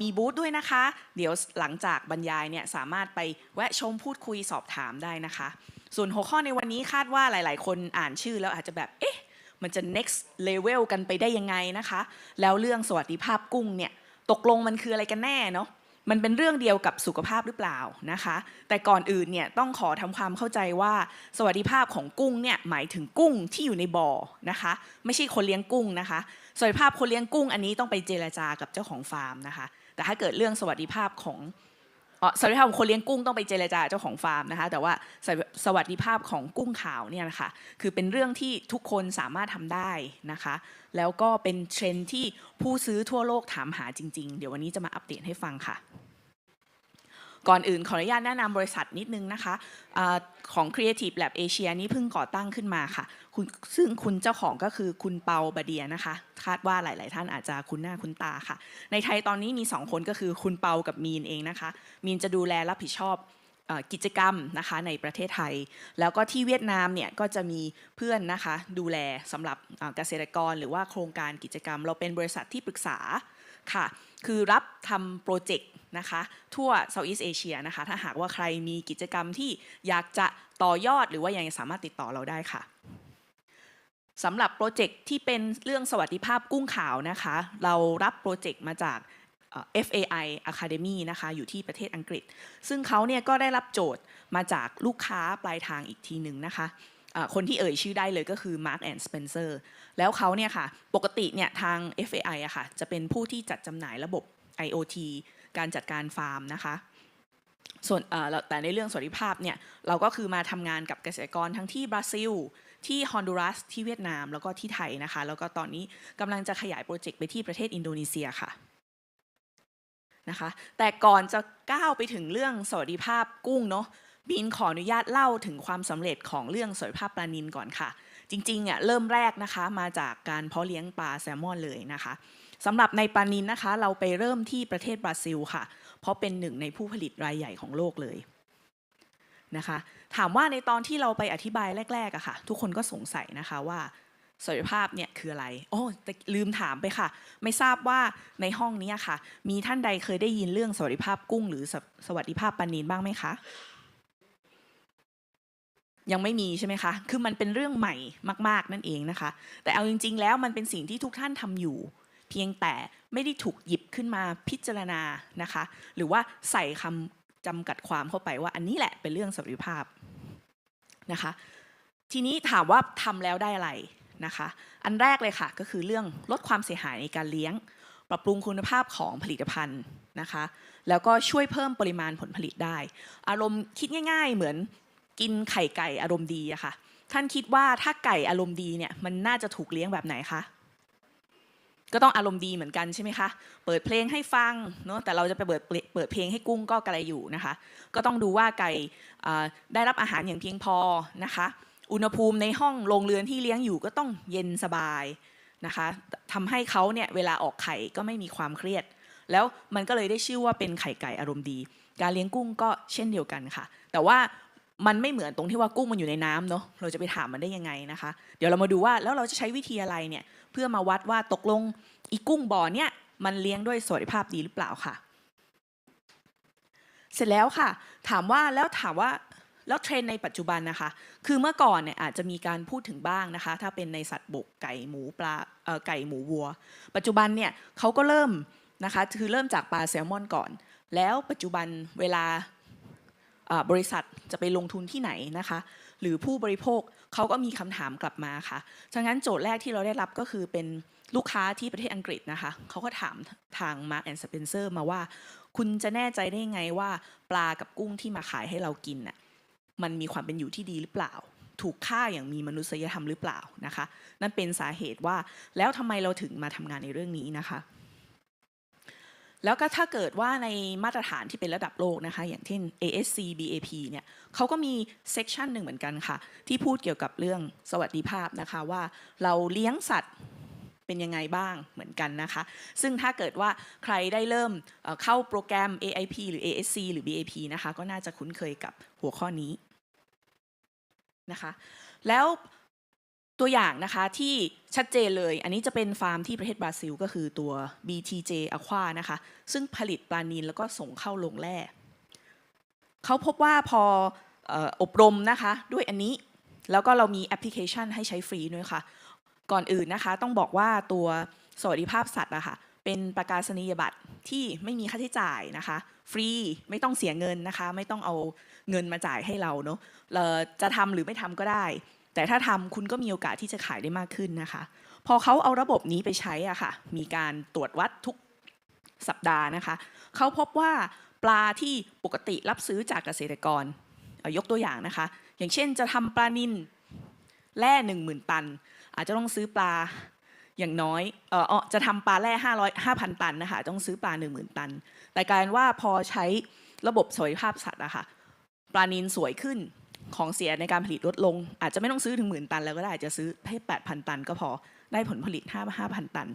มีบูธด้วยนะคะ เดี๋ยวหลังจากบรรยายเนี่ยสามารถไปแวะชมพูดคุยสอบถามได้นะคะ ส่วนหัวข้อในวันนี้คาดว่าหลาย ๆ คนอ่านชื่อแล้วอาจจะแบบ เอ๊ะ มันจะ next level กันไปได้ยังไงนะคะ แล้วเรื่องสวัสดิภาพกุ้งเนี่ย ตกลงมันคืออะไรกันแน่เนาะ มันเป็นเรื่องเดียวกับสุขภาพหรือเปล่านะคะ แต่ก่อนอื่นเนี่ยต้องขอทำความเข้าใจว่าสวัสดิภาพของกุ้งเนี่ยหมายถึงกุ้งที่อยู่ในบ่อนะคะ ไม่ใช่คนเลี้ยงกุ้งนะคะ สวัสดิภาพคนเลี้ยงกุ้งอันนี้ต้องไปเจรจากับเจ้าของฟาร์มนะคะ แต่ถ้าเกิดเรื่องสวัสดิภาพของสวัสดิภาพของคนเลี้ยงกุ้งต้องไปเจรจาเจ้าของฟาร์มนะคะ แต่ว่าสวสวัสดิภาพของกุ้งขาวเนี่ยนะคะคือเป็นเรื่องที่ทุกคนสามารถทำได้นะคะ แล้วก็เป็นเทรนด์ที่ผู้ซื้อทั่วโลกถามหาจริง ๆ เดี๋ยววันนี้จะมาอัปเดตให้ฟังค่ะ ก่อนอื่นขออนุญาตแนะนำบริษัทนิดนึงนะคะอาของ Creative Lab Asia นี้เพิ่งก่อตั้งขึ้นมาค่ะซึ่งคุณเจ้าของก็คือคุณเปาบเดียนะคะ คาดว่าหลาย ๆ ท่านอาจจะคุ้นหน้าคุ้นตาค่ะ ในไทยตอนนี้มี 2 คนก็คือคุณเปากับมีนเองนะคะ มีนจะดูแลรับผิดชอบกิจกรรมนะคะในประเทศไทย แล้วก็ที่เวียดนามเนี่ยก็จะมีเพื่อนนะคะดูแลสำหรับเกษตรกรหรือว่าโครงการกิจกรรม เราเป็นบริษัทที่ปรึกษา ค่ะ คือรับทำโปรเจกต์นะคะทั่ว Southeast Asia นะคะ ถ้าหากว่าใครมีกิจกรรมที่อยากจะต่อยอดหรือว่ายังสามารถติดต่อเราได้ค่ะสำหรับโปรเจกต์ที่เป็นเรื่องสวัสดิภาพกุ้งขาวนะคะ เรารับโปรเจกต์มาจาก FAI Academy นะคะ อยู่ที่ประเทศอังกฤษ ซึ่งเขาเนี่ยก็ได้รับโจทย์มาจากลูกค้าปลายทางอีกทีหนึ่งนะคะ คนที่เอ่ยชื่อได้เลยก็คือ Mark and Spencer แล้วเขาเนี่ยค่ะปกติเนี่ยทาง FAI อะค่ะจะเป็นผู้ที่จัดจำหน่ายระบบ IoT การจัดการฟาร์มนะคะส่วนแต่ในเรื่องสวัสดิภาพเนี่ยเราก็คือมาทำงานกับเกษตรกรทั้งที่บราซิล ที่ฮอนดูรัสที่เวียดนามแล้วก็ที่ไทยนะคะ แล้วก็ตอนนี้กำลังจะขยายโปรเจกต์ไปที่ประเทศอินโดนีเซียค่ะนะคะแต่ก่อนจะก้าวไปถึงเรื่องสวัสดิภาพกุ้งเนาะ บีนขออนุญาตเล่าถึงความสำเร็จของเรื่องสวัสดิภาพปลานิลก่อนค่ะ จริงๆอะเริ่มแรกนะคะมาจากการเพาะเลี้ยงปลาแซลมอนเลยนะคะสำหรับในปลานิลนะคะ เราไปเริ่มที่ประเทศบราซิลค่ะ เพราะเป็นหนึ่งในผู้ผลิตรายใหญ่ของโลกเลยนะคะ ถามว่าในตอนที่เราไปอธิบายแรกๆอะค่ะ ทุกคนก็สงสัยนะคะว่าสวัสดิภาพเนี่ยคืออะไร โอ้ลืมถามไปค่ะ ไม่ทราบว่าในห้องนี้ค่ะ มีท่านใดเคยได้ยินเรื่องสวัสดิภาพกุ้ง หรือสวสวัสดิภาพปลานิลบ้างไหมคะ ยังไม่มีใช่ไหมคะ คือมันเป็นเรื่องใหม่มาก ๆ นั่นเองนะคะ แต่เอาจริง ๆ แล้วมันเป็นสิ่งที่ทุกท่านทำอยู่ เพียงแต่ไม่ได้ถูกหยิบขึ้นมาพิจารณานะคะ หรือว่าใส่คำจำกัดความเข้าไปว่าอันนี้แหละเป็นเรื่องสวัสดิภาพนะคะ ทีนี้ถามว่าทำแล้วได้อะไรนะคะ อันแรกเลยค่ะก็คือเรื่องลดความเสียหายในการเลี้ยง ปรับปรุงคุณภาพของผลิตภัณฑ์นะคะ แล้วก็ช่วยเพิ่มปริมาณผลผลิตได้ อารมณ์คิดง่าย ๆ เหมือน กินไข่ไก่อารมณ์ดีอะค่ะ ท่านคิดว่าถ้าไก่อารมณ์ดีเนี่ยมันน่าจะถูกเลี้ยงแบบไหนคะก็ต้องอารมณ์ดีเหมือนกันใช่ไหมคะ เปิดเพลงให้ฟังเนาะแต่เราจะไปเปิดเปิดเพลงให้กุ้งก็กระไรอยู่นะคะ ก็ต้องดูว่าไก่ได้รับอาหารอย่างเพียงพอนะคะ อุณหภูมิในห้องโรงเรือนที่เลี้ยงอยู่ก็ต้องเย็นสบายนะคะทำให้เขาเนี่ยเวลาออกไข่ก็ไม่มีความเครียด แล้วมันก็เลยได้ชื่อว่าเป็นไข่ไก่อารมณ์ดี การเลี้ยงกุ้งก็เช่นเดียวกันค่ะ แต่ว่า มันไม่เหมือนตรงที่ว่ากุ้งมันอยู่ในน้ำเนาะเราจะไปถามมันได้ยังไงนะคะ เดี๋ยวเรามาดูว่าแล้วเราจะใช้วิธีอะไรเนี่ยเพื่อมาวัดว่าตกลงอีกุ้งบ่อเนี่ยมันเลี้ยงด้วยสวัสดิภาพดีหรือเปล่าค่ะ เสร็จแล้วค่ะ ถามว่าแล้วถามว่าแล้วเทรนในปัจจุบันนะคะ คือเมื่อก่อนเนี่ยอาจจะมีการพูดถึงบ้างนะคะ ถ้าเป็นในสัตว์บกไก่หมูปลาไก่หมูวัว ปัจจุบันเนี่ยเขาก็เริ่มนะคะคือเริ่มจากปลาแซลมอนก่อน แล้วปัจจุบันเวลา บริษัทจะไปลงทุนที่ไหนนะคะ หรือผู้บริโภคเขาก็มีคำถามกลับมาค่ะฉะนั้นโจทย์แรกที่เราได้รับก็คือเป็นลูกค้าที่ประเทศอังกฤษนะคะเขาก็ถามทาง Mark and Spencer มาว่า คุณจะแน่ใจได้ไงว่าปลากับกุ้งที่มาขายให้เรากินน่ะมันมีความเป็นอยู่ที่ดีหรือเปล่า ถูกฆ่าอย่างมีมนุษยธรรมหรือเปล่านะคะ นั่นเป็นสาเหตุว่าแล้วทำไมเราถึงมาทำงานในเรื่องนี้นะคะ แล้วก็ถ้าเกิดว่าในมาตรฐานที่เป็นระดับโลกนะคะอย่างเช่น ASC BAP เนี่ยเขาก็มีเซกชันหนึ่งเหมือนกันค่ะ ที่พูดเกี่ยวกับเรื่องสวัสดิภาพนะคะว่าเราเลี้ยงสัตว์เป็นยังไงบ้างเหมือนกันนะคะ ซึ่งถ้าเกิดว่าใครได้เริ่มเอ่อเข้าโปรแกรม AIP หรือ ASC หรือ BAP นะคะก็น่าจะคุ้นเคยกับหัวข้อนี้นะคะ แล้ว ตัวอย่างนะคะที่ชัดเจนเลย อันนี้จะเป็นฟาร์มที่ประเทศบราซิล ก็คือตัว BTJ Aqua นะคะ ซึ่งผลิตปลานิลแล้วก็ส่งเข้าโรงแร่เขาพบว่าพอออบรมนะคะด้วยอันนี้แล้วก็เรามีแอปพลิเคชันให้ใช้ฟรีด้วยค่ะ ก่อนอื่นนะคะ ต้องบอกว่าตัวสวัสดิภาพสัตว์อะค่ะเป็นประกาศนียบัตรที่ไม่มีค่าใช้จ่ายนะคะ ฟรีไม่ต้องเสียเงินนะคะ ไม่ต้องเอาเงินมาจ่ายให้เราเนาะเอ่อจะทำหรือไม่ทำก็ได้ แต่ถ้าทำคุณก็มีโอกาสที่จะขายได้มากขึ้นนะคะ พอเขาเอาระบบนี้ไปใช้อะค่ะ มีการตรวจวัดทุกสัปดาห์นะคะ เขาพบว่าปลาที่ปกติรับซื้อจากเกษตรกร ยกตัวอย่างนะคะ อย่างเช่นจะทำปลานิลแร่หนึ่งหมื่นตัน อาจจะต้องซื้อปลาอย่างน้อยเออจะทำปลาแร่ห้าร้อยห้าพันตันนะคะ ต้องซื้อปลาหนึ่งหมื่นตัน แต่กลารว่าพอใช้ระบบสวัสดิภาพสัตว์อะค่ะปลานิลสวยขึ้น ของเสียในการผลิตลดลง อาจจะไม่ต้องซื้อถึงหมื่นตัน แล้วก็ได้อาจจะซื้อให้แปดพันตัน ก็พอได้ผลผลิตห้าห้าพันตัน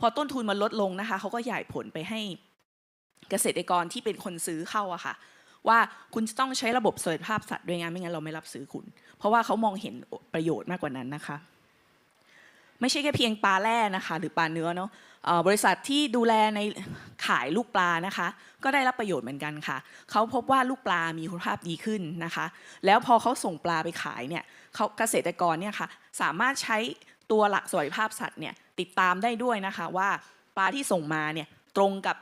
พอต้นทุนมันลดลงนะคะเขาก็ใหญ่ผลไปให้เกษตรกรที่เป็นคนซื้อเข้าอะค่ะ ว่าคุณจะต้องใช้ระบบสวัสดิภาพสัตว์ด้วยงานไม่งั้นเราไม่รับซื้อคุณ เพราะว่าเขามองเห็นประโยชน์มากกว่านั้นนะคะ ไม่ใช่แค่เพียงปลาแร่นะคะ หรือปลาเนื้อเนาะ บริษัทที่ดูแลในขายลูกปลานะคะ ก็ได้รับประโยชน์เหมือนกันค่ะ เขาพบว่าลูกปลามีคุณภาพดีขึ้นนะคะ แล้วพอเขาส่งปลาไปขายเนี่ยเขาเกษตรกรเนี่ยค่ะสามารถใช้ตัวหลักสวัสดิภาพสัตว์เนี่ยติดตามได้ด้วยนะคะว่าปลาที่ส่งมาเนี่ยตรงกับ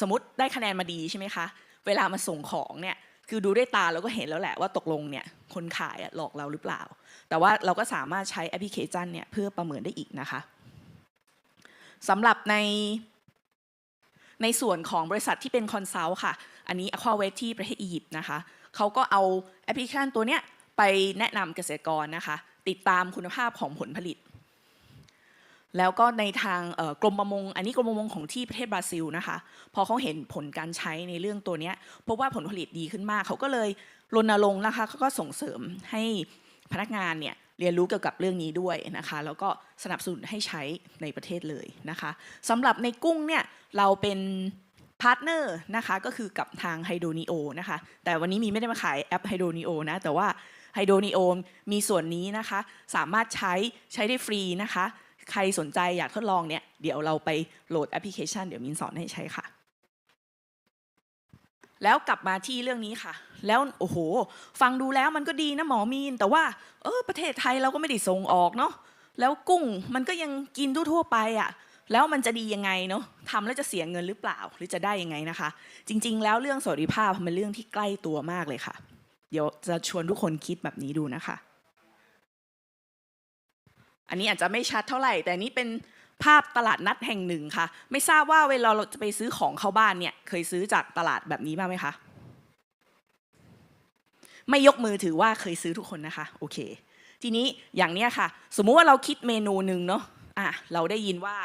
สมมติได้คะแนนมาดีใช่ไหมคะ เวลามาส่งของเนี่ยคือดูด้วยตาเราก็เห็นแล้วแหละว่าตกลงเนี่ยคนขายหลอกเราหรือเปล่า แต่ว่าเราก็สามารถใช้แอปพลิเคชันเนี่ยเพื่อประเมินได้อีกนะคะ สำหรับในในส่วนของบริษัทที่เป็นคอนซัลท์ค่ะ อันนี้ a q u a w e t ที่ประเทศอียิปต์นะคะเขาก็เอาแอปพลิเคชันตัวเนี้ยไปแนะนำเกษตรกรนะคะ ติดตามคุณภาพของผลผลิต แล้วก็ในทางกรมประมง อันนี้กรมประมงของที่ประเทศบราซิลนะคะ พอเขาเห็นผลการใช้ในเรื่องตัวเนี้ยพบว่าผลผลิตดีขึ้นมาก เขาก็เลยรณรงค์นะคะเขาก็ส่งเสริมให้พนักงานเนี่ย เรียนรู้เกี่ยวกับเรื่องนี้ด้วยนะคะ แล้วก็สนับสนุนให้ใช้ในประเทศเลยนะคะสำหรับในกุ้งเนี่ยเราเป็นพาร์ทเนอร์นะคะก็คือกับทางไฮโดนิโอนะคะแต่วันนี้มีไม่ได้มาขายแอปไฮโดนิโอนะแต่ว่าไฮโดนิโอมีส่วนนี้นะคะ สามารถใช้ใช้ได้ฟรีนะคะ ใครสนใจอยากทดลองเนี่ยเดี๋ยวเราไปโหลดแอปพลิเคชัน เดี๋ยวมินสอนให้ใช้ค่ะ แล้วกลับมาที่เรื่องนี้ค่ะ แล้วโอ้โห ฟังดูแล้วมันก็ดีนะหมอมีน แต่ว่า เออ ประเทศไทยเราก็ไม่ได้ส่งออกเนาะแล้วกุ้งมันก็ยังกินทั่วๆไปอะ่ะแล้วมันจะดียังไงเนาะทำแล้วจะเสียเงินหรือเปล่า หรือจะได้ยังไงนะคะ จริง ๆ แล้วเรื่องสวัสดิภาพมันเป็นเรื่องที่ใกล้ตัวมากเลยค่ะ เดี๋ยวจะชวนทุกคนคิดแบบนี้ดูนะคะ อันนี้อาจจะไม่ชัดเท่าไหร่ แต่นนี้เป็น ภาพตลาดนัดแห่งหนึ่งค่ะ ไม่ทราบว่าเวลาเราจะไปซื้อของเข้าบ้านเนี่ย เคยซื้อจากตลาดแบบนี้บ้างไหมคะ ไม่ยกมือถือว่าเคยซื้อทุกคนนะคะ โอเค ทีนี้อย่างเนี้ยค่ะ สมมุติว่าเราคิดเมนูหนึ่งเนาะอะเราได้ยินว่า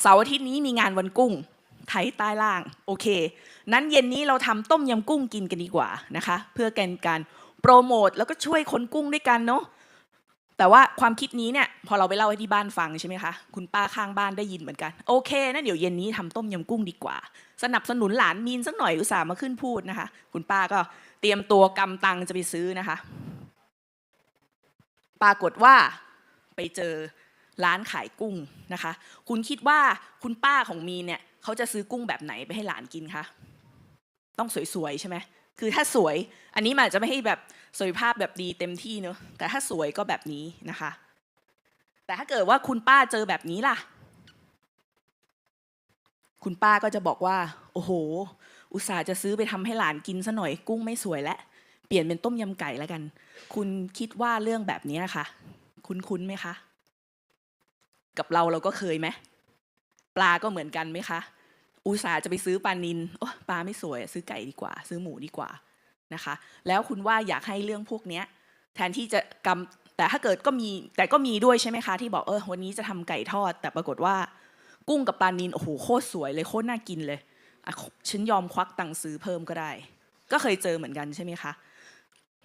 เสาร์อาทิตย์นี้มีงานวันกุ้งไทยใต้ล่าง โอเค นั้นเย็นนี้เราทำต้มยำกุ้งกินกันดีกว่านะคะ เพื่อการการโปรโมทแล้วก็ช่วยคนกุ้งด้วยกันเนาะ แต่ว่าความคิดนี้เนี่ยพอเราไปเล่าให้ที่บ้านฟังใช่ไหมคะคุณป้าข้างบ้านได้ยินเหมือนกันโอเคนะเดี๋ยวเย็นนี้ทำต้มยำกุ้งดีกว่า สนับสนุนหลานมีนสักหน่อยอุตส่าห์มาขึ้นพูดนะคะ คุณป้าก็เตรียมตัวกำตังจะไปซื้อนะคะ ปรากฏว่าไปเจอร้านขายกุ้งนะคะ คุณคิดว่าคุณป้าของมีนเนี่ยเขาจะซื้อกุ้งแบบไหนไปให้หลานกินคะต้องสวยๆใช่ไหม คือถ้าสวยอันนี้มันอาจจะไม่ให้แบบสวยภาพแบบดีเต็มที่เนอะแต่ถ้าสวยก็แบบนี้นะคะ แต่ถ้าเกิดว่าคุณป้าเจอแบบนี้ล่ะ คุณป้าก็จะบอกว่า โอ้โห อุตส่าห์จะซื้อไปทำให้หลานกินซะหน่อยกุ้งไม่สวยแล้วเปลี่ยนเป็นต้มยำไก่แล้วกัน คุณคิดว่าเรื่องแบบนี้ค่ะคุ้นๆไหมคะ กับเราเราก็เคยไหมปลาก็เหมือนกันไหมคะ อุตส่าห์จะไปซื้อปลานินโอ้ปลาไม่สวยซื้อไก่ดีกว่า ซื้อหมูดีกว่านะคะ แล้วคุณว่าอยากให้เรื่องพวกเนี้ยแทนที่จะกำแต่ถ้าเกิดก็มีแต่ก็มีด้วยใช่ไหมคะ ที่บอกเออวันนี้จะทำไก่ทอด แต่ปรากฏว่า กุ้งกับปลานินโอ้โหโคตรสวยเลยโคตรน่ากินเลยฉันยอมควักตังค์ซื้อเพิ่มก็ได้ ก็เคยเจอเหมือนกันใช่ไหมคะ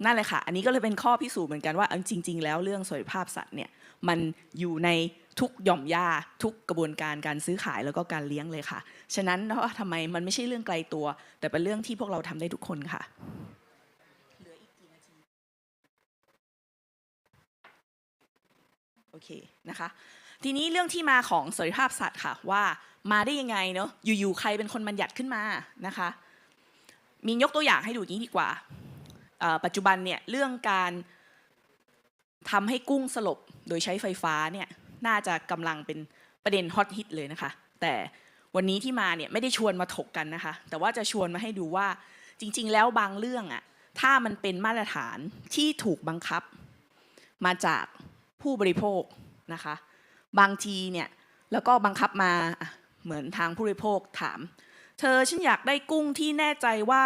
นั่นเลยค่ะ อันนี้ก็เลยเป็นข้อพิสูจน์เหมือนกันว่าจริง ๆ แล้วเรื่องสวัสดิภาพสัตว์เนี่ยมันอยู่ใน ทุกหย่อมยาทุกกระบวนการการซื้อขายแล้วก็การเลี้ยงเลยค่ะ ฉะนั้นว่าทำไมมันไม่ใช่เรื่องไกลตัว แต่เป็นเรื่องที่พวกเราทำได้ทุกคนค่ะโอเคนะคะทีนี้เรื่องที่มาของเสรีภาพสัตว์ค่ะว่ามาได้ยังไงเนาะอยู่ๆใครเป็นคนบัญญัติขึ้นมานะคะ มียกตัวอย่างให้ดูอย่างนี้ดีกว่า ปัจจุบันเนี่ยเรื่องการทำให้กุ้งสลบโดยใช้ไฟฟ้าเนี่ย น่าจะกำลังเป็นประเด็นฮอตฮิตเลยนะคะ แต่วันนี้ที่มาเนี่ยไม่ได้ชวนมาถกกันนะคะ แต่ว่าจะชวนมาให้ดูว่าจริง ๆ แล้วบางเรื่องอะถ้ามันเป็นมาตรฐานที่ถูกบังคับ มาจากผู้บริโภคนะคะ บางทีเนี่ยแล้วก็บังคับมาเหมือนทางผู้บริโภคถาม เธอฉันอยากได้กุ้งที่แน่ใจว่า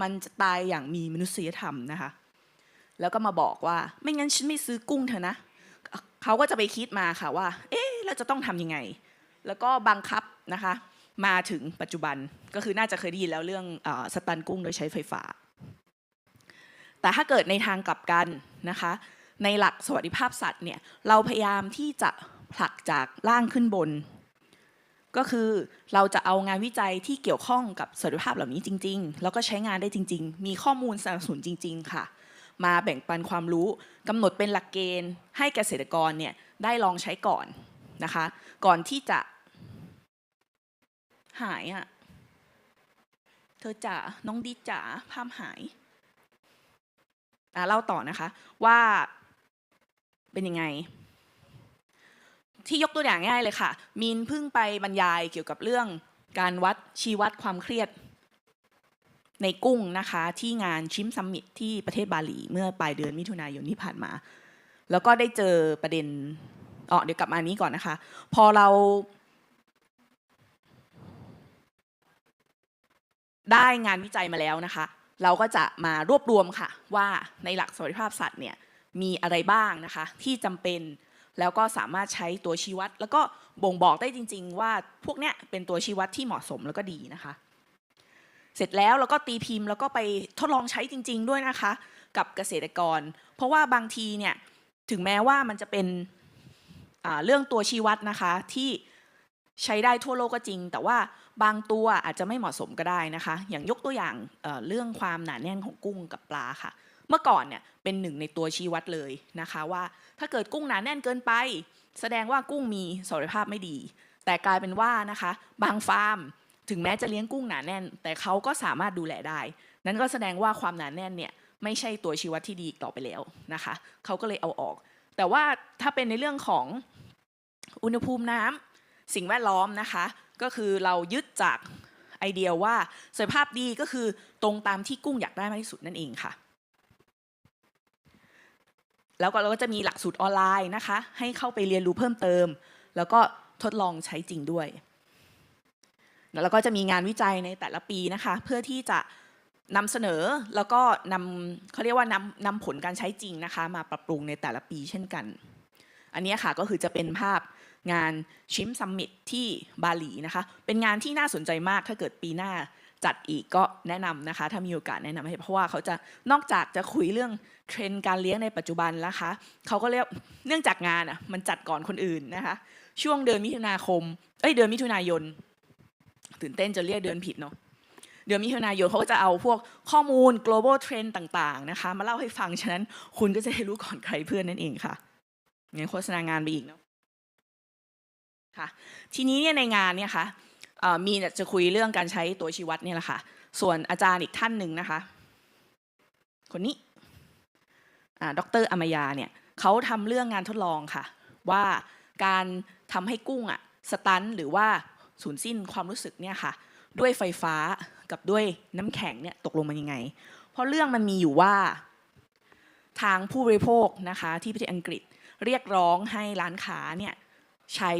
มันจะตายอย่างมีมนุษยธรรมนะคะ แล้วก็มาบอกว่าไม่งั้นฉันไม่ซื้อกุ้งเธอนะ เขาก็จะไปคิดมาค่ะว่า เอ๊ะเราจะต้องทำยังไง แล้วก็บังคับนะคะ มาถึงปัจจุบันก็คือน่าจะเคยได้ยินแล้วเรื่องอสตันกุ้งโดยใช้ไฟฟ้า แต่ถ้าเกิดในทางกลับกันนะคะ ในหลักสวัสดิภาพสัตว์เนี่ยเราพยายามที่จะผลักจากล่างขึ้นบน ก็คือเราจะเอางานวิจัยที่เกี่ยวข้องกับสวัสดิภาพเหล่านี้จริง ๆ แล้วก็ใช้งานได้จริง ๆ มีข้อมูลสนับสนุนจริง ๆ ค่ะ มาแบ่งปันความรู้กำหนดเป็นหลักเกณฑ์ ให้เกษตรกรเนี่ยได้ลองใช้ก่อนนะคะ ก่อนที่จะหายอะ เธอจ๋าน้องดิจ๋าภาพหายอะเล่าต่อนะคะว่าเป็นยังไง ที่ยกตัวอย่างง่ายเลยค่ะ มีนเพิ่งไปบรรยายเกี่ยวกับเรื่องการวัดชี้วัดความเครียด ในกุ้งนะคะที่งานชิมซัมมิตที่ประเทศบาหลีเมื่อปลายเดือนมิถุนายนที่ผ่านมา แล้วก็ได้เจอประเด็นอ๋อเดี๋ยวกลับมานี้ก่อนนะคะ พอเราได้งานวิจัยมาแล้วนะคะ เราก็จะมารวบรวมค่ะ ว่าในหลักสวัสดิภาพสัตว์เนี่ยมีอะไรบ้างนะคะ ที่จำเป็นแล้วก็สามารถใช้ตัวชี้วัด แล้วก็บ่งบอกได้จริง ๆ ว่าพวกเนี้ยเป็นตัวชี้วัดที่เหมาะสมแล้วก็ดีนะคะ เสร็จแล้วเราก็ตีพิมพ์แล้วก็ไปทดลองใช้จริง ๆ ด้วยนะคะ กับเกษตรกร เพราะว่าบางทีเนี่ยถึงแม้ว่ามันจะเป็นเรื่องตัวชี้วัดนะคะที่ใช้ได้ทั่วโลกก็จริง แต่ว่าบางตัวอาจจะไม่เหมาะสมก็ได้นะคะ อย่างยกตัวอย่างเรื่องความหนาแน่นของกุ้งกับปลาค่ะ เมื่อก่อนเนี่ยเป็นหนึ่งในตัวชี้วัดเลยนะคะว่าถ้าเกิดกุ้งหนาแน่นเกินไป แสดงว่ากุ้งมีสวัสดิภาพไม่ดี แต่กลายเป็นว่านะคะ บางฟาร์ม ถึงแม้จะเลี้ยงกุ้งหนาแน่น แต่เขาก็สามารถดูแลได้ นั่นก็แสดงว่าความหนาแน่นเนี่ยไม่ใช่ตัวชี้วัดที่ดีต่อไปแล้วนะคะเขาก็เลยเอาออก แต่ว่าถ้าเป็นในเรื่องของอุณหภูมิน้ำสิ่งแวดล้อมนะคะ ก็คือเรายึดจากไอเดียว่าสภาพดีก็คือตรงตามที่กุ้งอยากได้มากที่สุดนั่นเองค่ะ แล้วก็เราก็จะมีหลักสูตรออนไลน์นะคะ ให้เข้าไปเรียนรู้เพิ่มเติม แล้วก็ทดลองใช้จริงด้วย แล้วก็จะมีงานวิจัยในแต่ละปีนะคะ เพื่อที่จะนำเสนอแล้วก็นำเขาเรียกว่านำนำผลการใช้จริงนะคะ มาปรับปรุงในแต่ละปีเช่นกัน อันนี้ค่ะก็คือจะเป็นภาพงานชิมซัมมิตที่บาหลีนะคะ เป็นงานที่น่าสนใจมากถ้าเกิดปีหน้าจัดอีกก็แนะนำนะคะ ถ้ามีโอกาสแนะนำให้เพราะว่าเขาจะนอกจากจะคุยเรื่องเทรนด์การเลี้ยงในปัจจุบันนะคะเขาก็เรียกเนื่องจากงานอะมันจัดก่อนคนอื่นนะคะ ช่วงเดือนมิถุนาคมเอ้ยเดือนมิถุนายน ตื่นเต้นจะเรียกเดือนผิดเนาะเดือนมิถุนายนเขาก็จะเอาพวกข้อมูล global trend ต่างๆนะคะ มาเล่าให้ฟัง ฉะนั้นคุณก็จะได้รู้ก่อนใครเพื่อนนั่นเองค่ะงั้นโฆษณางานไปอีกเนาะค่ะทีนี้เนี่ยในงานเนี่ยค่ะเอ่อมีจะคุยเรื่องการใช้ตัวชี้วัดเนี่ยแหละค่ะ ส่วนอาจารย์อีกท่านหนึ่งนะคะ คนนี้อ่าดรอมยาเนี่ยเขาทำเรื่องงานทดลองค่ะ ว่าการทำให้กุ้งอะสตันหรือว่า สูญสิ้นความรู้สึกเนี่ยค่ะ ด้วยไฟฟ้ากับด้วยน้ำแข็งเนี่ยตกลงมันยังไง เพราะเรื่องมันมีอยู่ว่า ทางผู้บริโภคนะคะที่ประเทศอังกฤษเรียกร้องให้ร้านค้าเนี่ยใช้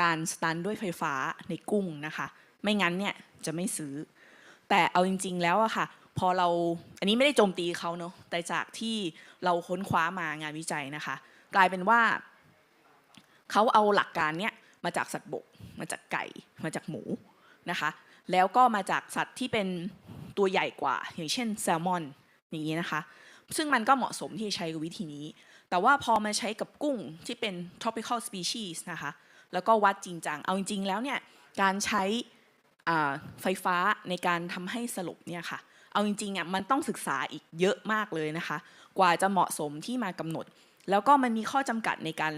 การสตันด้วยไฟฟ้าในกุ้งนะคะ ไม่งั้นเนี่ยจะไม่ซื้อ แต่เอาจริง ๆ แล้วอะค่ะพอเราอันนี้ไม่ได้โจมตีเขาเนาะแต่จากที่เราค้นคว้ามางานวิจัยนะคะ กลายเป็นว่าเขาเอาหลักการเนี้ย มาจากสัตว์บก มาจากไก่ มาจากหมูนะคะ แล้วก็มาจากสัตว์ที่เป็นตัวใหญ่กว่า อย่างเช่นแซลมอนอย่างนี้นะคะ ซึ่งมันก็เหมาะสมที่จะใช้กับวิธีนี้ แต่ว่าพอมาใช้กับกุ้งที่เป็น tropical species นะคะ แล้วก็วัดจริงจัง เอาจริง ๆ แล้วเนี่ยการใช้ไฟฟ้าในการทำให้สลบเนี่ยค่ะ เอาจริงๆอะมันต้องศึกษาอีกเยอะมากเลยนะคะ กว่าจะเหมาะสมที่มากำหนด แล้วก็มันมีข้อจำกัดในการ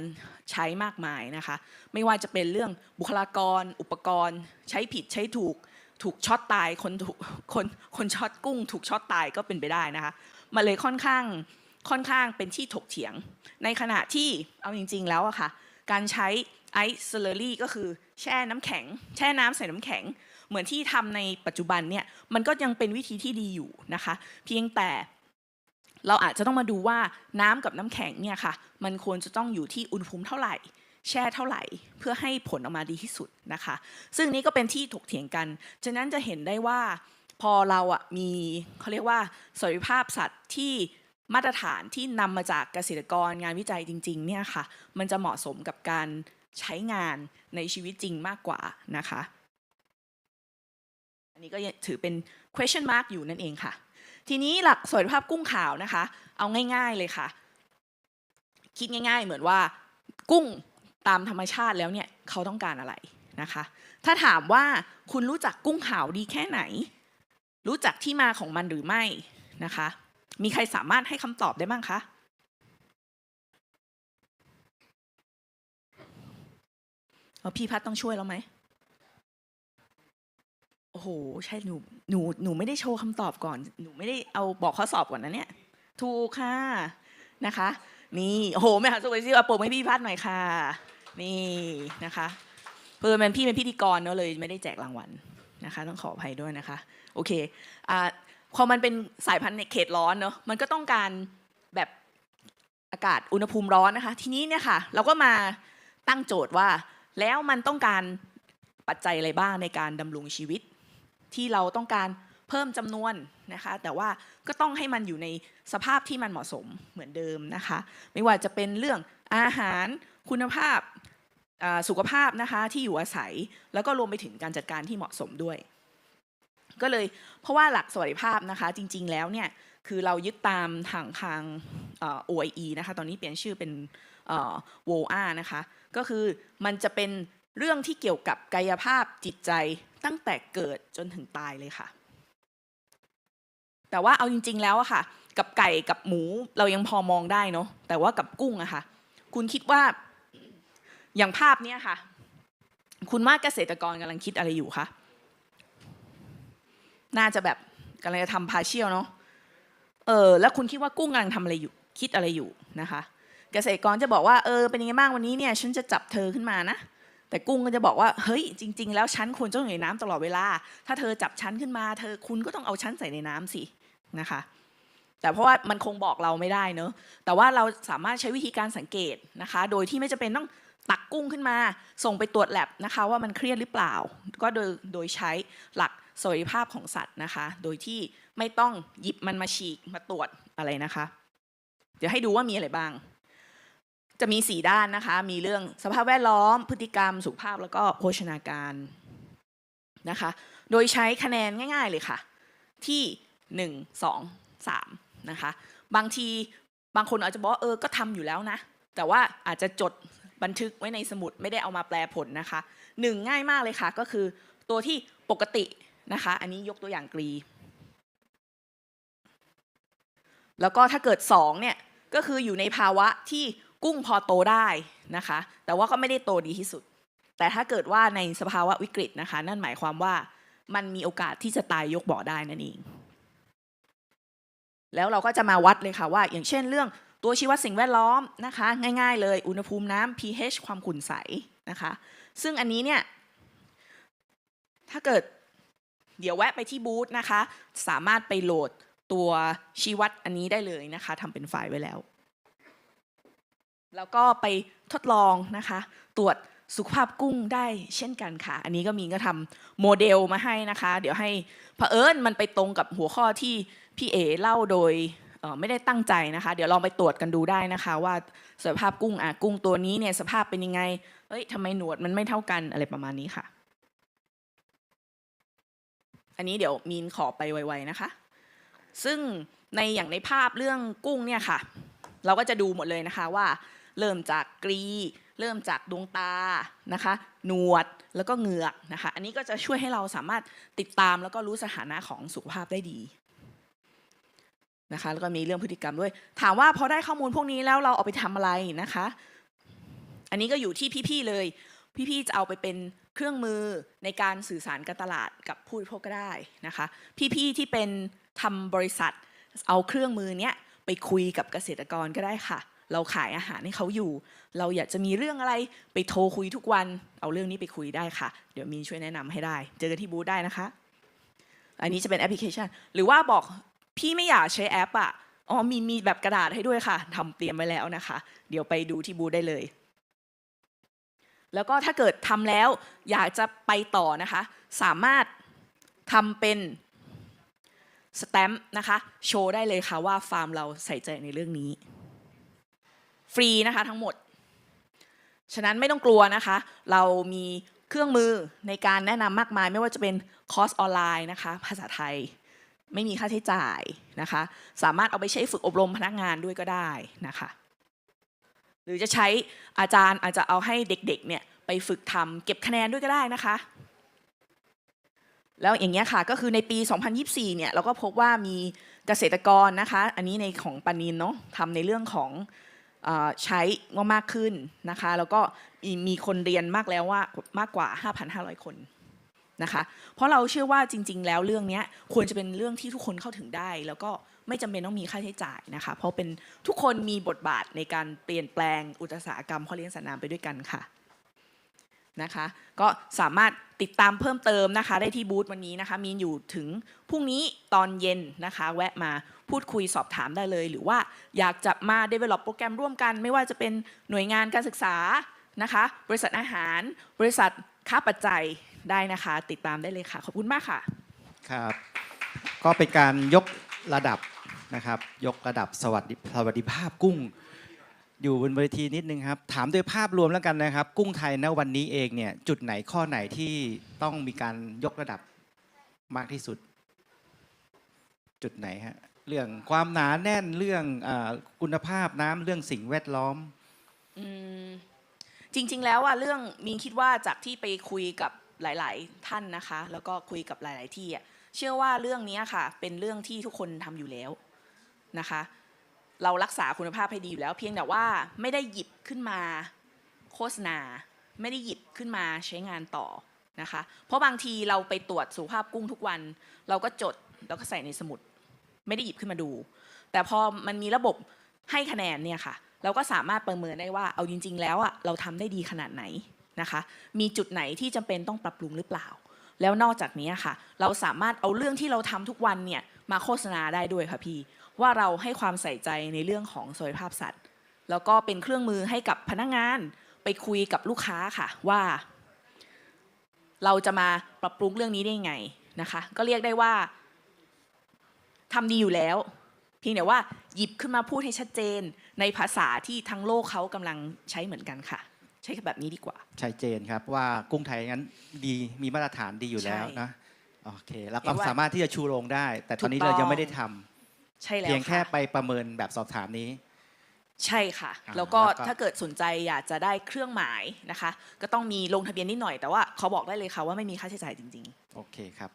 ใช้มากมายนะคะ ไม่ว่าจะเป็นเรื่องบุคลากร อุปกรณ์ ใช้ผิดใช้ถูก ถูกช็อตตาย คนถูกคนคนช็อตกุ้ง ถูกช็อตตายก็เป็นไปได้นะคะมันเลยค่อนข้างค่อนข้างเป็นที่ถกเถียง ในขณะที่เอาจริง ๆ แล้วอะค่ะ การใช้ไอซ์เซเลอรี่ก็คือแช่น้ำแข็ง แช่น้ำใส่น้ำแข็ง เหมือนที่ทำในปัจจุบันเนี่ยมันก็ยังเป็นวิธีที่ดีอยู่นะคะ เพียงแต่ เราอาจจะต้องมาดูว่าน้ำกับน้ำแข็งเนี่ยค่ะ มันควรจะต้องอยู่ที่อุณหภูมิเท่าไหร่ แช่เท่าไหร่ เพื่อให้ผลออกมาดีที่สุดนะคะ ซึ่งนี้ก็เป็นที่ถกเถียงกัน ฉะนั้นจะเห็นได้ว่าพอเราอะมีเขาเรียกว่าสวัสดิภาพสัตว์ที่มาตรฐานที่นำมาจากเกษตรกรงานวิจัยจริงๆเนี่ยค่ะ มันจะเหมาะสมกับการใช้งานในชีวิตจริงมากกว่านะคะ อันนี้ก็ถือเป็น question mark อยู่นั่นเองค่ะ ทีนี้หลักสวัสดิภาพกุ้งขาวนะคะ เอาง่าย ๆเลยค่ะ คิดง่าย ๆ เหมือนว่ากุ้งตามธรรมชาติแล้วเนี่ยเขาต้องการอะไรนะคะ ถ้าถามว่าคุณรู้จักกุ้งขาวดีแค่ไหน รู้จักที่มาของมันหรือไม่นะคะ มีใครสามารถให้คำตอบได้บ้างคะพี่พัดต้องช่วยแล้วไหม โอ้โหใช่หนูหนูหนูไม่ได้โชว์คำตอบก่อน หนูไม่ได้เอาบอกข้อสอบก่อนนะเนี่ย ถูกค่ะนะคะ นี่โอ้โหแม่หาสุขซิเอาโปรให้พี่พัดหน่อยค่ะ นี่นะคะเพื่อมันพี่เป็นพิธีกรเนอะเลยไม่ได้แจกรางวัลนะคะ ต้องขออภัยด้วยนะคะ โอเคอ่าพอมันเป็นสายพันธุ์ในเขตร้อนเนอะมันก็ต้องการแบบอากาศอุณหภูมิร้อนนะคะ ทีนี้เนี่ยค่ะ เราก็มาตั้งโจทย์ว่า แล้วมันต้องการปัจจัยอะไรบ้างในการดำรงชีวิต ที่เราต้องการเพิ่มจำนวนนะคะ แต่ว่าก็ต้องให้มันอยู่ในสภาพที่มันเหมาะสมเหมือนเดิมนะคะ ไม่ว่าจะเป็นเรื่องอาหารคุณภาพสุขภาพนะคะที่อยู่อาศัยแล้วก็รวมไปถึงการจัดการที่เหมาะสมด้วย ก็เลยเพราะว่าหลักสวัสดิภาพนะคะ จริง ๆ แล้วเนี่ยคือเรายึดตามทางทางเอ่อ OIE นะคะ ตอนนี้เปลี่ยนชื่อเป็นเอ่อ WOA นะคะ ก็คือมันจะเป็น เรื่องที่เกี่ยวกับกายภาพจิตใจตั้งแต่เกิดจนถึงตายเลยค่ะ แต่ว่าเอาจริง ๆ แล้วอะค่ะ กับไก่กับหมูเรายังพอมองได้เนาะแต่ว่ากับกุ้งอะค่ะ คุณคิดว่าอย่างภาพเนี้ยค่ะ คุณว่าเกษตรกรกำลังคิดอะไรอยู่คะน่าจะแบบกำลังจะทำพาเชียลเนาะเออแล้วคุณคิดว่ากุ้งกำลังทำอะไรอยู่ คิดอะไรอยู่นะคะ เกษตรกรจะบอกว่าเออเป็นยังไงบ้างวันนี้เนี่ย ฉันจะจับเธอขึ้นมานะ แต่กุ้งก็จะบอกว่าเฮ้ยจริง ๆ แล้วฉันควรจะอยู่ในน้ำตลอดเวลา ถ้าเธอจับฉันขึ้นมา เธอคุณก็ต้องเอาฉันใส่ในน้ำสินะคะ แต่เพราะว่ามันคงบอกเราไม่ได้เนอะแต่ว่าเราสามารถใช้วิธีการสังเกตนะคะ โดยที่ไม่จำเป็นต้องตักกุ้งขึ้นมา ส่งไปตรวจแลบนะคะ ว่ามันเครียดหรือเปล่า ก็โดยโดยใช้หลักสวัสดิภาพของสัตว์นะคะ โดยที่ไม่ต้องหยิบมันมาฉีกมาตรวจอะไรนะคะ เดี๋ยวให้ดูว่ามีอะไรบ้าง จะมีสี่ด้านนะคะ มีเรื่องสภาพแวดล้อม พฤติกรรม สุขภาพแล้วก็โภชนาการนะคะ โดยใช้คะแนนง่ายๆเลยค่ะ ที่หนึ่งสองสามนะคะ บางทีบางคนอาจจะบอกเออก็ทำอยู่แล้วนะ แต่ว่าอาจจะจดบันทึกไว้ในสมุดไม่ได้เอามาแปลผลนะคะหนึ่งง่ายมากเลยค่ะ ก็คือตัวที่ปกตินะคะ อันนี้ยกตัวอย่างกรี แล้วก็ถ้าเกิดสองเนี่ยก็คืออยู่ในภาวะที่ กุ้งพอโตได้นะคะ แต่ว่าก็ไม่ได้โตดีที่สุด แต่ถ้าเกิดว่าในสภาวะวิกฤตนะคะ นั่นหมายความว่ามันมีโอกาสที่จะตายยกบ่อได้นั่นเอง แล้วเราก็จะมาวัดเลยค่ะว่า อย่างเช่นเรื่องตัวชี้วัดสิ่งแวดล้อมนะคะ ง่าย ๆ เลยอุณหภูมิน้ำ pH ความขุ่นใสนะคะ ซึ่งอันนี้เนี่ย ถ้าเกิดเดี๋ยวแวะไปที่บูธนะคะ สามารถไปโหลดตัวชี้วัดอันนี้ได้เลยนะคะทำเป็นไฟล์ไว้แล้ว แล้วก็ไปทดลองนะคะ ตรวจสุขภาพกุ้งได้เช่นกันค่ะ อันนี้ก็มีก็ทำโมเดลมาให้นะคะ เดี๋ยวให้เผอิญมันไปตรงกับหัวข้อที่พี่เอเล่าโดยไม่ได้ตั้งใจนะคะ เดี๋ยวลองไปตรวจกันดูได้นะคะ ว่าสภาพกุ้งอะกุ้งตัวนี้เนี่ยสภาพเป็นยังไง เอ้ยทำไมหนวดมันไม่เท่ากันอะไรประมาณนี้ค่ะ อันนี้เดี๋ยวมีนขอไปไวๆนะคะ ซึ่งในอย่างในภาพเรื่องกุ้งเนี่ยค่ะ เราก็จะดูหมดเลยนะคะว่า เริ่มจากกรี เริ่มจากดวงตานะคะ หนวดแล้วก็เหงือกนะคะ อันนี้ก็จะช่วยให้เราสามารถติดตามแล้วก็รู้สถานะของสุขภาพได้ดีนะคะแล้วก็มีเรื่องพฤติกรรมด้วย ถามว่าพอได้ข้อมูลพวกนี้แล้วเราเอาไปทำอะไรนะคะ อันนี้ก็อยู่ที่พี่ๆเลย พี่ๆจะเอาไปเป็นเครื่องมือในการสื่อสารการตลาดกับผู้บริโภคก็ได้นะคะ พี่ๆที่เป็นทำบริษัท เอาเครื่องมือเนี้ยไปคุยกับเกษตรกรก็ได้ค่ะ เราขายอาหารให้เขาอยู่ เราอยากจะมีเรื่องอะไรไปโทรคุยทุกวัน เอาเรื่องนี้ไปคุยได้ค่ะ เดี๋ยวมีช่วยแนะนำให้ได้ เจอกันที่บูธได้นะคะ อันนี้จะเป็นแอปพลิเคชัน หรือว่าบอกพี่ไม่อยากใช้แอปอะอ๋อมีมีแบบกระดาษให้ด้วยค่ะทำเตรียมไว้แล้วนะคะ เดี๋ยวไปดูที่บูธได้เลย แล้วก็ถ้าเกิดทำแล้วอยากจะไปต่อนะคะ สามารถทำเป็นสแตมป์นะคะ โชว์ได้เลยค่ะว่าฟาร์มเราใส่ใจในเรื่องนี้ ฟรีนะคะทั้งหมด ฉะนั้นไม่ต้องกลัวนะคะ เรามีเครื่องมือในการแนะนำมากมาย ไม่ว่าจะเป็นคอร์สออนไลน์นะคะ ภาษาไทยไม่มีค่าใช้จ่ายนะคะ สามารถเอาไปใช้ฝึกอบรมพนักงานด้วยก็ได้นะคะ หรือจะใช้อาจารย์อาจจะเอาให้เด็กๆเนี่ยไปฝึกทำเก็บคะแนนด้วยก็ได้นะคะ แล้วอย่างเงี้ยค่ะก็คือในปี 2024 เนี่ยเราก็พบว่ามีเกษตรกรนะคะ อันนี้ในของปานินเนาะทำในเรื่องของ ใช้มากขึ้นนะคะแล้วก็มีมีคนเรียนมากแล้วว่ามากกว่า 5,500 คนนะคะเพราะเราเชื่อว่าจริง ๆ แล้วเรื่องนี้ควรจะเป็นเรื่องที่ทุกคนเข้าถึงได้ แล้วก็ไม่จำเป็นต้องมีค่าใช้จ่ายนะคะ เพราะเป็นทุกคนมีบทบาทในการเปลี่ยนแปลงอุตสาหกรรมข้อเลี้ยงสัตว์น้ำไปด้วยกันค่ะนะคะ ก็สามารถติดตามเพิ่มเติมนะคะ ได้ที่บูธวันนี้นะคะ มีอยู่ถึงพรุ่งนี้ตอนเย็นนะคะ แวะมา พูดคุยสอบถามได้เลย หรือว่าอยากจะมา develop โปรแกรมร่วมกัน ไม่ว่าจะเป็นหน่วยงานการศึกษานะคะ บริษัทอาหาร บริษัทค้าปัจจัยได้นะคะ ติดตามได้เลยค่ะ ขอบคุณมากค่ะครับ ก็เป็นการยกระดับนะครับ ยกระดับสวัสดิสวัสดิภาพกุ้ง อยู่บนเวทีนิดนึงครับ ถามโดยภาพรวมแล้วกันนะครับ กุ้งไทยณวันนี้เองเนี่ยจุดไหนข้อไหนที่ต้องมีการยกระดับมากที่สุด จุดไหนฮะ เรื่องความหนาแน่นเรื่องอาคุณภาพน้ำเรื่องสิ่งแวดล้อม อืมจริง ๆ แล้วอะเรื่องมีนคิดว่าจากที่ไปคุยกับหลาย ๆ ท่านนะคะ แล้วก็คุยกับหลาย ๆ ที่อะเชื่อว่าเรื่องนี้ค่ะ เป็นเรื่องที่ทุกคนทำอยู่แล้วนะคะ เรารักษาคุณภาพให้ดีอยู่แล้ว เพียงแต่ว่าไม่ได้หยิบขึ้นมาโฆษณา ไม่ได้หยิบขึ้นมาใช้งานต่อนะคะ เพราะบางทีเราไปตรวจสุขภาพกุ้งทุกวัน เราก็จดแล้วก็ใส่ในสมุด ไม่ได้หยิบขึ้นมาดู แต่พอมันมีระบบให้คะแนนเนี่ยค่ะ เราก็สามารถประเมินได้ว่าเอาจริง ๆ แล้วอะเราทำได้ดีขนาดไหนนะคะ มีจุดไหนที่จำเป็นต้องปรับปรุงหรือเปล่า แล้วนอกจากนี้ค่ะ เราสามารถเอาเรื่องที่เราทำทุกวันเนี่ยมาโฆษณาได้ด้วยค่ะพี่ ว่าเราให้ความใส่ใจในเรื่องของสุขภาพสัตว์ แล้วก็เป็นเครื่องมือให้กับพนักงานไปคุยกับลูกค้าค่ะว่า เราจะมาปรับปรุงเรื่องนี้ได้ไงนะคะ ก็เรียกได้ว่า ทำดีอยู่แล้ว เพียงแต่ว่าหยิบขึ้นมาพูดให้ชัดเจนในภาษาที่ทั้งโลกเขากำลังใช้เหมือนกันค่ะ ใช้แบบนี้ดีกว่า ชัดเจนครับว่ากุ้งไทยนั้นดีมีมาตรฐานดีอยู่แล้วใช่นะโอเคแล้วเรีก็ยกว่าสามารถที่จะชูโรงได้ แต่ตอนนี้ถูกต้เราองยังไม่ได้ทำใช่แล้วเพียงแค่ค่ะไปประเมินแบบสอบถามนี้ใช่ค่ะอ่าแล้วก็แล้วก็ถ้าเกิดสนใจอยากจะได้เครื่องหมายนะคะ ก็ต้องมีลงทะเบียนนิดหน่อยแต่ว่าเขาบอกได้เลยค่ะว่าไม่มีค่าใช้จ่ายจริงโอเคครับ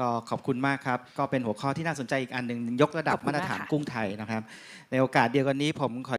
ก็ขอบคุณมากครับ ก็เป็นหัวข้อที่น่าสนใจอีกอันหนึ่งยกระดับขอบคุณากมามตรฐานค่ะกุ้งไทยนะครับ ในโอกาสเดียวกันนี้ผมขอ